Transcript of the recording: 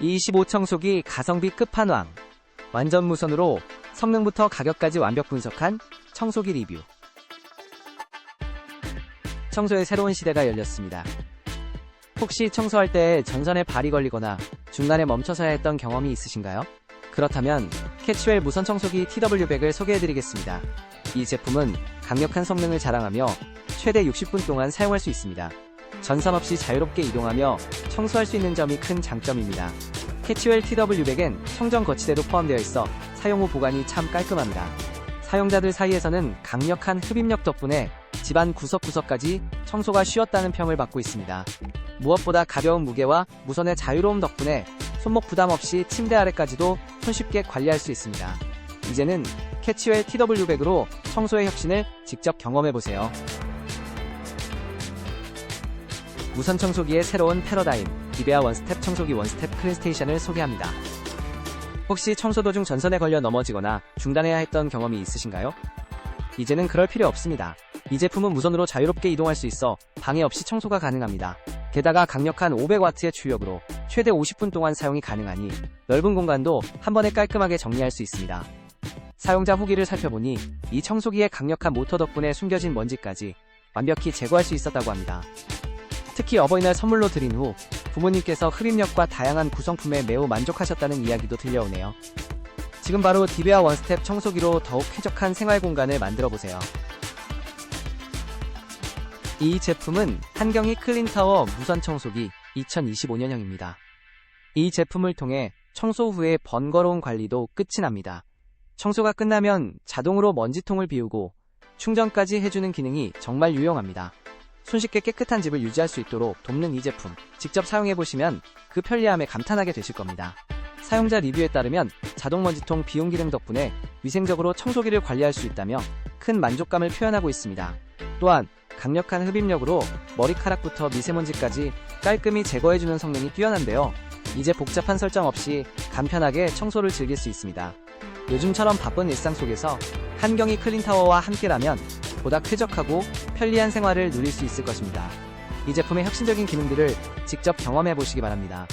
E25 청소기 가성비 끝판왕. 완전 무선으로 성능부터 가격까지 완벽 분석한 청소기 리뷰. 청소의 새로운 시대가 열렸습니다. 혹시 청소할 때 전선에 발이 걸리거나 중간에 멈춰서야 했던 경험이 있으신가요? 그렇다면 캐치웰 무선 청소기 TW100을 소개해드리겠습니다. 이 제품은 강력한 성능을 자랑하며 최대 60분 동안 사용할 수 있습니다. 전선 없이 자유롭게 이동하며 청소할 수 있는 점이 큰 장점입니다. 캐치웰 TW100엔 청정 거치대도 포함되어 있어 사용 후 보관이 참 깔끔합니다. 사용자들 사이에서는 강력한 흡입력 덕분에 집안 구석구석까지 청소가 쉬웠다는 평을 받고 있습니다. 무엇보다 가벼운 무게와 무선의 자유로움 덕분에 손목 부담 없이 침대 아래까지도 손쉽게 관리할 수 있습니다. 이제는 캐치웰 TW100으로 청소의 혁신을 직접 경험해보세요. 무선 청소기의 새로운 패러다임, 디베아 원스텝 청소기 원스텝 클린스테이션을 소개합니다. 혹시 청소 도중 전선에 걸려 넘어지거나 중단해야 했던 경험이 있으신가요? 이제는 그럴 필요 없습니다. 이 제품은 무선으로 자유롭게 이동할 수 있어 방해 없이 청소가 가능합니다. 게다가 강력한 500W의 출력으로 최대 50분 동안 사용이 가능하니 넓은 공간도 한 번에 깔끔하게 정리할 수 있습니다. 사용자 후기를 살펴보니 이 청소기의 강력한 모터 덕분에 숨겨진 먼지까지 완벽히 제거할 수 있었다고 합니다. 특히 어버이날 선물로 드린 후 부모님께서 흡입력과 다양한 구성품에 매우 만족하셨다는 이야기도 들려오네요. 지금 바로 디베아 원스텝 청소기로 더욱 쾌적한 생활 공간을 만들어 보세요. 이 제품은 한경이 클린타워 무선 청소기 2025년형입니다. 이 제품을 통해 청소 후의 번거로운 관리도 끝이 납니다. 청소가 끝나면 자동으로 먼지통을 비우고 충전까지 해주는 기능이 정말 유용합니다. 손쉽게 깨끗한 집을 유지할 수 있도록 돕는 이 제품 직접 사용해보시면 그 편리함에 감탄하게 되실 겁니다. 사용자 리뷰에 따르면 자동 먼지통 비움 기능 덕분에 위생적으로 청소기를 관리할 수 있다며 큰 만족감을 표현하고 있습니다. 또한 강력한 흡입력으로 머리카락부터 미세먼지까지 깔끔히 제거해주는 성능이 뛰어난데요. 이제 복잡한 설정 없이 간편하게 청소를 즐길 수 있습니다. 요즘처럼 바쁜 일상 속에서 한경이 클린타워와 함께라면 보다 쾌적하고 편리한 생활을 누릴 수 있을 것입니다. 이 제품의 혁신적인 기능들을 직접 경험해 보시기 바랍니다.